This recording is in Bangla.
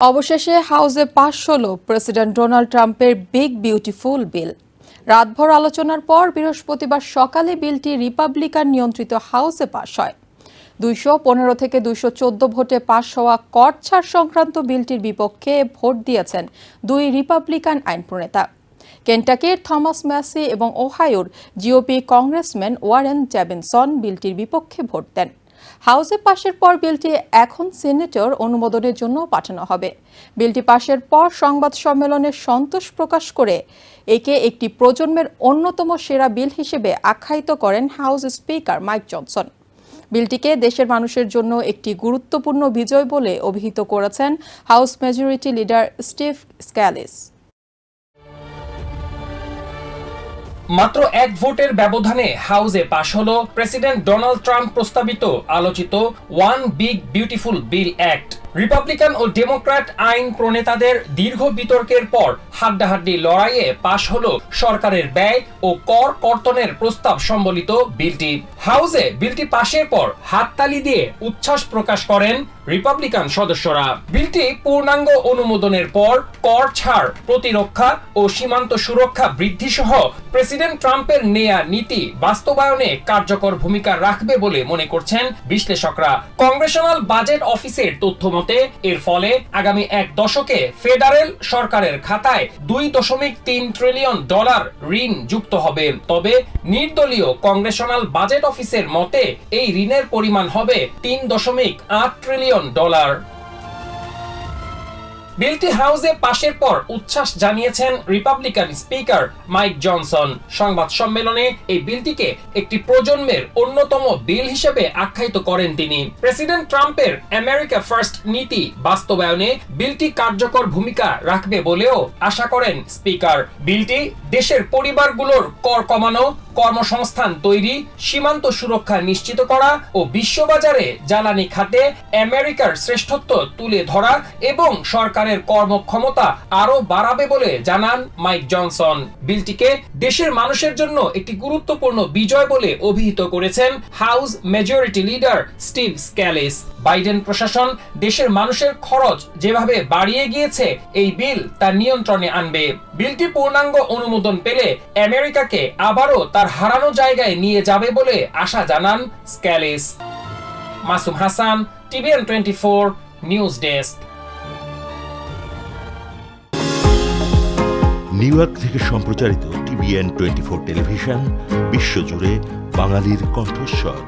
অবশেষে হাউসে পাশ হল প্রেসিডেন্ট ডোনাল্ড ট্রাম্পের বিগ বিউটিফুল বিল। রাতভর আলোচনার পর বৃহস্পতিবার সকালে বিলটি রিপাবলিকান নিয়ন্ত্রিত হাউসে পাশ হয়। দুইশো পনেরো থেকে দুইশো চোদ্দ ভোটে পাশ হওয়া কর ছাড় সংক্রান্ত বিলটির বিপক্ষে ভোট দিয়েছেন দুই রিপাবলিকান আইন প্রণেতা কেন্টাকির থমাস ম্যাসি এবং ওহাইওর জিওপি কংগ্রেসম্যান ওয়ারেন জ্যাবিনসন বিলটির বিপক্ষে ভোট দেন। হাউসে পাশের পর বিলটি এখন সিনেটর অনুমোদনের জন্য পাঠানো হবে। বিলটি পাশের পর সংবাদ সম্মেলনে সন্তোষ প্রকাশ করে একে একটি প্রজন্মের অন্যতম সেরা বিল হিসেবে আখ্যায়িত করেন হাউস স্পিকার মাইক জনসন। বিলটিকে দেশের মানুষের জন্য একটি গুরুত্বপূর্ণ বিজয় বলে অভিহিত করেছেন House majority leader Steve Scalise. মাত্র এক ভোটের ব্যবধানে হাউজে পাশ হল প্রেসিডেন্ট ডোনাল্ড ট্রাম্প প্রস্তাবিত আলোচিত One Big Beautiful Bill Act. Republican ও ডেমোক্র্যাট আইন প্রণেতাদের দীর্ঘ বিতর্কের পর হাড্ডাহাড্ডি লড়াইয়ে পাশ হলো সরকারের ব্যয় ও কর কর্তনের প্রস্তাব সম্বলিত বিলটি। হাউসে বিলটি পাশের পর হাততালি দিয়ে উচ্ছ্বাস প্রকাশ করেন রিপাবলিকান সদস্যরা। বিলটি পূর্ণাঙ্গ অনুমোদনের পর কর ছাড়, প্রতিরক্ষা ও সীমান্ত সুরক্ষা বৃদ্ধি সহ প্রেসিডেন্ট ট্রাম্পের নেয়া নীতি বাস্তবায়নে কার্যকর ভূমিকা রাখবে বলে মনে করছেন বিশ্লেষকরা। কংগ্রেশনাল বাজেট অফিসের তথ্য মতে, এর ফলে আগামী এক দশকে ফেডারেল সরকারের খাতায় দুই দশমিক তিন ট্রিলিয়ন ডলার ঋণ যুক্ত হবে। তবে নির্দলীয় কংগ্রেশনাল বাজেট অফিসের মতে, এই ঋণের পরিমাণ হবে তিন দশমিক আট ট্রিলিয়ন ডলার। বিলটি হাউসে পাশের পর উচ্ছ্বাস জানিয়েছেন রিপাবলিকান স্পিকার মাইক জনসন। সংবাদ সম্মেলনে এই বিলটিকে একটি প্রজন্মের অন্যতম বিল হিসেবে আখ্যায়িত করেন তিনি। প্রেসিডেন্ট ট্রাম্পের আমেরিকা ফার্স্ট নীতি বাস্তবায়নে বিলটি কার্যকর ভূমিকা রাখবে বলেও আশা করেন স্পিকার। বিলটি দেশের পরিবারগুলোর কর কমানো কর্মসংস্থান তৈরি, সীমান্ত সুরক্ষা নিশ্চিত করা ও বিশ্ববাজারে জ্বালানি খাতে আমেরিকার শ্রেষ্ঠত্ব তুলে ধরা এবং সরকারের কর্মক্ষমতা আরও বাড়াবে বলে জানান মাইক জনসন। বিলটিকে দেশের মানুষের জন্য একটি গুরুত্বপূর্ণ বিজয় বলে অভিহিত করেছেন House majority leader Steve Scalise. Biden প্রশাসন দেশের মানুষের খরচ যেভাবে বাড়িয়ে গিয়েছে, এই বিল তার নিয়ন্ত্রণে আনবে। বিলটি পূর্ণাঙ্গ অনুমোদন পেলে আমেরিকাকে আবারও তার হারানো জায়গায় নিয়ে যাবে বলে আশা জানান Scalise. Masum Hasan, TVN twenty four, news desk. New York থেকে সম্প্রচারিত টিভিএন টোয়েন্টি ফোর টেলিভিশন, বিশ্বজুড়ে বাঙালির কণ্ঠস্বর।